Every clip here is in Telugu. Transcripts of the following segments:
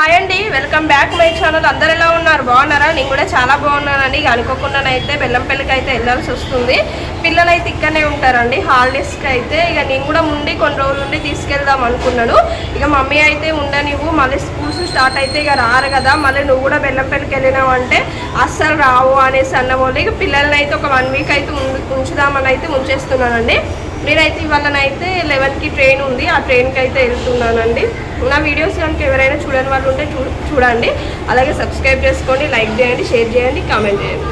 హాయ్ అండి వెల్కమ్ బ్యాక్ మై ఛానల్ అందరు ఎలా ఉన్నారు? బాగున్నారా? నేను కూడా చాలా బాగున్నానండి. ఇక అనుకోకుండానైతే బెల్లంపల్లికి అయితే వెళ్ళాల్సి వస్తుంది. పిల్లలు అయితే ఇక్కడనే ఉంటారండి. హాలిడేస్కి అయితే ఇక నేను కూడా ఉండి కొన్ని రోజులు ఉండి తీసుకెళ్దాం అనుకున్నాను. ఇక మమ్మీ అయితే ఉండనివ్వు. మళ్ళీ స్కూల్స్ స్టార్ట్ అయితే ఇక రారు కదా. మళ్ళీ నువ్వు కూడా బెల్లంపల్లికి వెళ్ళినావు అంటే అస్సలు రావు అనేసి అన్న వాళ్ళు. ఇక పిల్లల్ని అయితే ఒక వన్ వీక్ అయితే ఉంచుదామని అయితే ఉంచేస్తున్నానండి నేనైతే ఇవాళనైతే లెవెన్కి ట్రైన్ ఉంది. ఆ ట్రైన్కి అయితే వెళ్తున్నానండి. నా వీడియోస్ కనుక ఎవరైనా చూడని వాళ్ళు ఉంటే చూ చూడండి. అలాగే సబ్స్క్రైబ్ చేసుకోండి లైక్ చేయండి షేర్ చేయండి కామెంట్ చేయండి.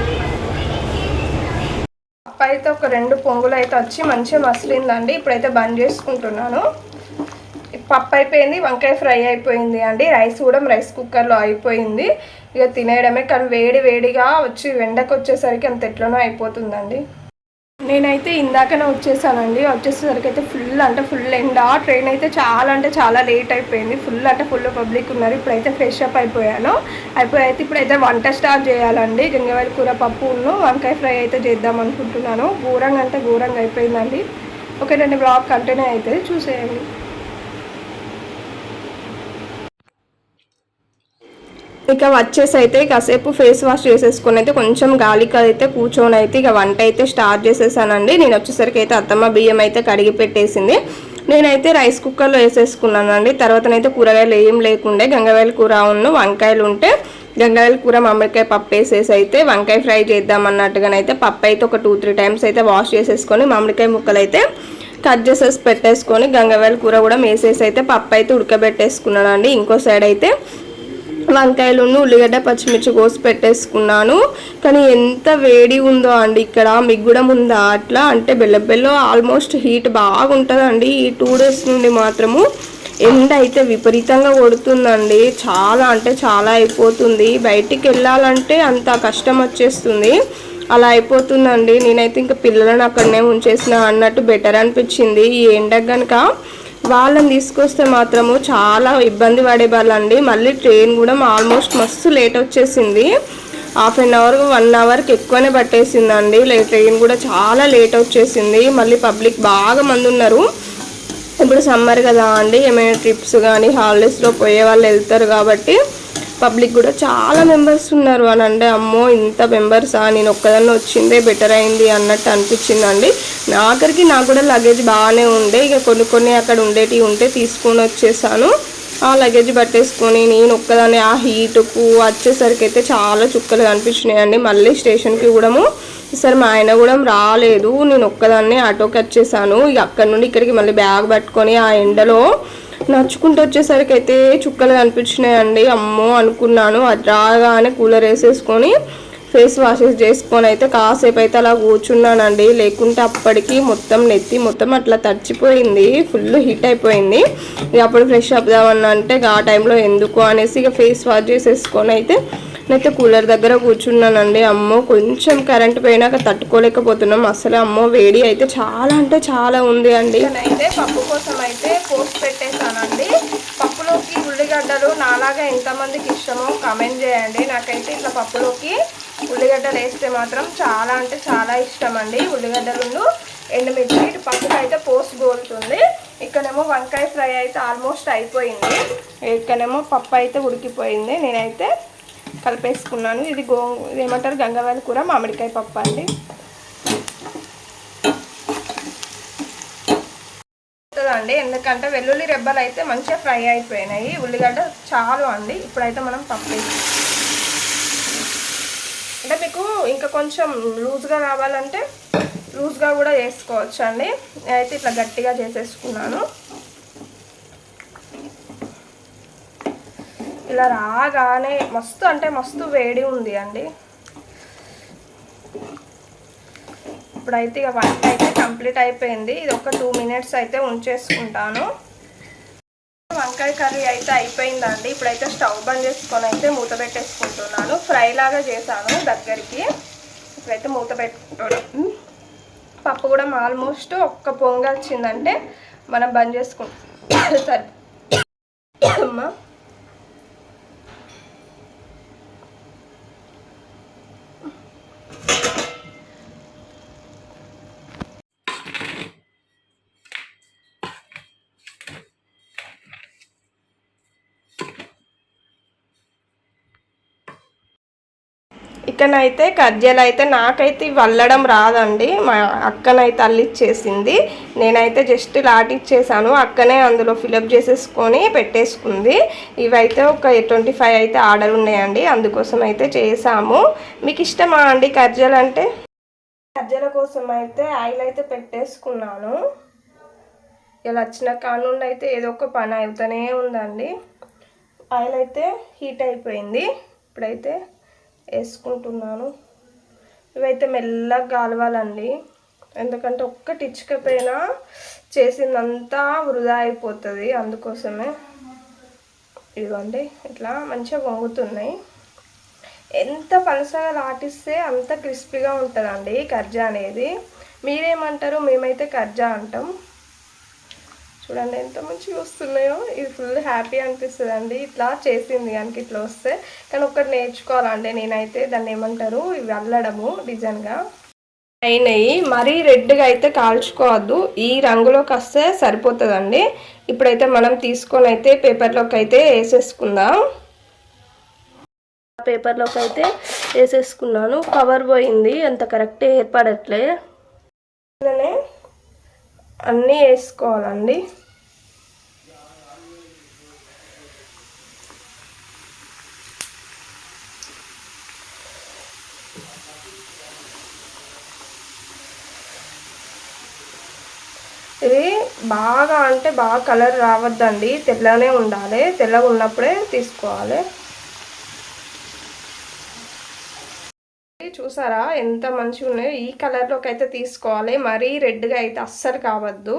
పప్పు అయితే ఒక రెండు పొంగులు అయితే వచ్చి మంచిగా మసిలిందండి. ఇప్పుడైతే బంద్ చేసుకుంటున్నాను. పప్పు అయిపోయింది వంకాయ ఫ్రై అయిపోయింది అండి. రైస్ కూడా రైస్ కుక్కర్లో అయిపోయింది. ఇక తినేయడమే కానీ వేడి వేడిగా వచ్చి వెండకు వచ్చేసరికి అంత ఎట్లనో అయిపోతుందండి. నేనైతే ఇందాకనే వచ్చేసానండి. వచ్చేసరికి అయితే ఫుల్ అంటే ఫుల్ ఎండ. ట్రైన్ అయితే చాలా అంటే చాలా లేట్ అయిపోయింది. ఫుల్ అంటే ఫుల్ పబ్లిక్ ఉన్నారు. ఇప్పుడైతే ఫ్రెష్ అప్ అయిపోయాను. అయిపోయి అయితే ఇప్పుడైతే వంట స్టార్ట్ చేయాలండి. గంగవారి కూర పప్పును వంకాయ ఫ్రై అయితే చేద్దాం అనుకుంటున్నాను. ఘోరంగా అంటే ఘోరంగా అయిపోయిందండి. ఓకే రెండు బ్లాగ్ కంటిన్యూ అవుతుంది చూసేయండి. ఇక వచ్చేసి అయితే కాసేపు ఫేస్ వాష్ చేసేసుకొని అయితే కొంచెం గాలికి అయితే కూర్చొని అయితే ఇక వంట అయితే స్టార్ట్ చేసేసానండి. నేను వచ్చేసరికి అయితే అత్తమ్మ బియ్యం అయితే కడిగి పెట్టేసింది. నేనైతే రైస్ కుక్కర్లో వేసేసుకున్నానండి. తర్వాతనైతే కూరగాయలు ఏం లేకుండే గంగవాయల కూర ఉన్న వంకాయలు ఉంటే గంగవాయల కూర మామిడికాయ పప్పు వేసేసి అయితే వంకాయ ఫ్రై చేద్దాం అన్నట్టుగానైతే పప్పు అయితే ఒక టూ త్రీ టైమ్స్ అయితే వాష్ చేసేసుకొని మామిడికాయ ముక్కలు అయితే కట్ చేసేసి పెట్టేసుకొని గంగవాయల కూర కూడా వేసేసి అయితే పప్పు అయితే ఉడకబెట్టేసుకున్నానండి. ఇంకో సైడ్ అయితే వంకాయలును ఉల్లిగడ్డ పచ్చిమిర్చి కోసి పెట్టేసుకున్నాను. కానీ ఎంత వేడి ఉందో అండి ఇక్కడ మీకు కూడా ఉందా అట్లా? అంటే బెల్లబెల్లో ఆల్మోస్ట్ హీట్ బాగుంటుందండి. ఈ టూ డేస్ నుండి మాత్రము ఎండ అయితే విపరీతంగా కొడుతుందండి. చాలా అంటే చాలా అయిపోతుంది. బయటికి వెళ్ళాలంటే అంత కష్టం వచ్చేస్తుంది. అలా అయిపోతుందండి. నేనైతే ఇంకా పిల్లలను అక్కడనే ఉంచేసిన అన్నట్టు బెటర్ అనిపించింది. ఈ ఎండకు కనుక వాళ్ళని తీసుకొస్తే మాత్రము చాలా ఇబ్బంది పడే వాళ్ళండి మళ్ళీ ట్రైన్ కూడా ఆల్మోస్ట్ మస్తు లేట్ వచ్చేసింది. హాఫ్ అన్ అవర్ వన్ అవర్కి ఎక్కువనే పట్టేసిందండి. ట్రైన్ కూడా చాలా లేట్ వచ్చేసింది. మళ్ళీ పబ్లిక్ బాగా మంది ఉన్నారు. ఇప్పుడు సమ్మర్ కదా అండి. ఏమైనా ట్రిప్స్ కానీ హాలిడేస్లో పోయే వాళ్ళు వెళ్తారు కాబట్టి పబ్లిక్ కూడా చాలా మెంబర్స్ ఉన్నారు అని అంటే అమ్మో ఇంత మెంబర్సా నేను ఒక్కదాన్ని వచ్చిందే బెటర్ అయింది అన్నట్టు అనిపించిందండి. నా ఆఖరికి నాకు కూడా లగేజ్ బాగానే ఉండే. ఇక కొన్ని కొన్ని అక్కడ ఉండేటివి ఉంటే తీసుకొని వచ్చేసాను. ఆ లగేజ్ పట్టేసుకొని నేను ఒక్కదాన్ని ఆ హీటుకు వచ్చేసరికి అయితే చాలా చుక్కలు కనిపించినాయండి మళ్ళీ స్టేషన్కి కూడాము ఈసారి మా ఆయన కూడా రాలేదు. నేను ఒక్కదాన్ని ఆటోకి వచ్చేసాను. ఇక అక్కడ నుండి ఇక్కడికి మళ్ళీ బ్యాగ్ పట్టుకొని ఆ ఎండలో నడుచుకుంటూ వచ్చేసరికి అయితే చుక్కలు కనిపించినాయండి. అమ్మో అనుకున్నాను. అది రాగానే కూలర్ వేసేసుకొని ఫేస్ వాషెస్ చేసుకొని అయితే కాసేపు అయితే అలా కూర్చున్నానండి. లేకుంటే అప్పటికి మొత్తం నెత్తి మొత్తం అట్లా తడిచిపోయింది. ఫుల్ హీట్ అయిపోయింది. ఇక అప్పుడు ఫ్రెష్ అవుదామన్నా అంటే ఆ టైంలో ఎందుకు అనేసి ఇక ఫేస్ వాష్ చేసేసుకొని అయితే నేనైతే కూలర్ దగ్గర కూర్చున్నానండి. అమ్మో కొంచెం కరెంట్ పోయినాక తట్టుకోలేకపోతున్నాం. అసలు అమ్మో వేడి అయితే చాలా అంటే చాలా ఉంది అండి. అయితే పప్పు కోసం అయితే పోస్ట్ పెట్టేశానండి. పప్పులోకి ఉల్లిగడ్డలు నాలాగా ఎంతమందికి ఇష్టమో కామెంట్ చేయండి. నాకైతే ఇట్లా పప్పులోకి ఉల్లిగడ్డలు వేస్తే మాత్రం చాలా అంటే చాలా ఇష్టం అండి ఉల్లిగడ్డలు ఎండుమిర్చి ఇటు పక్కన అయితే పోస్ట్ గోలుతుంది ఇక్కడేమో వంకాయ ఫ్రై అయితే ఆల్మోస్ట్ అయిపోయింది. ఇక్కడేమో పప్పు అయితే ఉడికిపోయింది. నేనైతే కలిపేసుకున్నాను. ఇది గో ఏమంటారు గంగవాయల కూర మామిడికాయ పప్పు అండి. అండి ఎందుకంటే వెల్లుల్లి రెబ్బలు అయితే మంచిగా ఫ్రై అయిపోయినాయి. ఉల్లిగడ్డ చాలు అండి. ఇప్పుడైతే మనం పప్పు అంటే మీకు ఇంకా కొంచెం లూజ్గా కావాలంటే లూజ్గా కూడా చేసుకోవచ్చు అండి నేనైతే ఇట్లా గట్టిగా చేసేసుకున్నాను. ఇలా రాగానే మస్తు అంటే మస్తు వేడి ఉంది అండి. ఇప్పుడైతే ఇక వంట అయితే కంప్లీట్ అయిపోయింది. ఇది ఒక టూ మినిట్స్ అయితే ఉంచేసుకుంటాను. వంకాయ కర్రీ అయితే అయిపోయిందండి. ఇప్పుడైతే స్టవ్ బంద్ చేసుకొని అయితే మూత పెట్టేసుకుంటున్నాను. ఫ్రై లాగా చేశాను దగ్గరికి. ఇప్పుడైతే మూత పెట్టుకుంటాను పప్పు కూడా ఆల్మోస్ట్ ఒక్క పొంగ వచ్చిందంటే మనం బంద్ చేసుకుంటాం. సరే. అమ్మా. ఇక్కడైతే కజ్జలు అయితే నాకైతే వల్లడం రాదండి. మా అక్కనైతే అల్లిచ్చేసింది. నేనైతే జస్ట్ లాటిచ్చేసాను. అక్కనే అందులో ఫిలప్ చేసేసుకొని పెట్టేసుకుంది. ఇవైతే ఒక ట్వంటీ ఫైవ్ అయితే ఆర్డర్ ఉన్నాయండి. అందుకోసం అయితే చేసాము. మీకు ఇష్టమా అండి కజ్జలు అంటే కజ్జల కోసం అయితే ఆయిల్ అయితే పెట్టేసుకున్నాను. ఇలా వచ్చిన కానుండి అయితే ఏదో ఒక పని అవుతూనే ఉందండి. ఆయిల్ అయితే హీట్ అయిపోయింది. ఇప్పుడైతే వేసుకుంటున్నాను. ఇవైతే మెల్లగా కాలవాలండి. ఎందుకంటే ఒక్కటి ఇచ్చకపోయినా చేసిందంతా వృధా అయిపోతుంది. అందుకోసమే ఇదిగోండి ఇట్లా మంచిగా వంగుతున్నాయి. ఎంత పలసగా లాటిస్తే అంత క్రిస్పీగా ఉంటుందండి కర్జా అనేది. మీరేమంటారు? మేమైతే కర్జా అంటాం. చూడండి ఎంత మంచిగా వస్తున్నాయో. ఇది ఫుల్ హ్యాపీ అనిపిస్తుంది అండి ఇట్లా చేసింది కనుక ఇట్లా వస్తే. కానీ ఒక్కటి నేర్చుకోవాలండి నేనైతే. దాన్ని ఏమంటారు? ఇవి అల్లడము డిజైన్గా. అయినాయి. మరీ రెడ్గా అయితే కాల్చుకోవద్దు. ఈ రంగులోకి వస్తే సరిపోతుందండి. ఇప్పుడైతే మనం తీసుకొని అయితే పేపర్లోకి అయితే వేసేసుకుందాం. పేపర్లోకి అయితే వేసేసుకున్నాను. కవర్ పోయింది. అంత కరెక్ట్ ఏర్పడట్లే. అన్నీ వేసుకోవాలండి. ఇది బాగా అంటే బాగా కలర్ రావద్దండి. తెల్లనే ఉండాలి. తెల్లగా ఉన్నప్పుడే తీసుకోవాలి. చూసారా ఎంత మంచిగా ఉన్నాయో ఈ కలర్లోకి అయితే తీసుకోవాలి. మరీ రెడ్గా అయితే అస్సలు కావద్దు.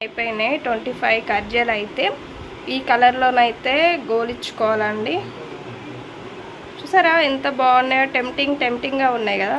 అయిపోయినాయి. ట్వంటీ ఫైవ్ కర్జీలు అయితే ఈ కలర్లోనైతే గోలిచ్చుకోవాలండి. చూసారా ఎంత బాగున్నాయో టెంప్టింగ్ టెంప్టింగ్గా ఉన్నాయి కదా.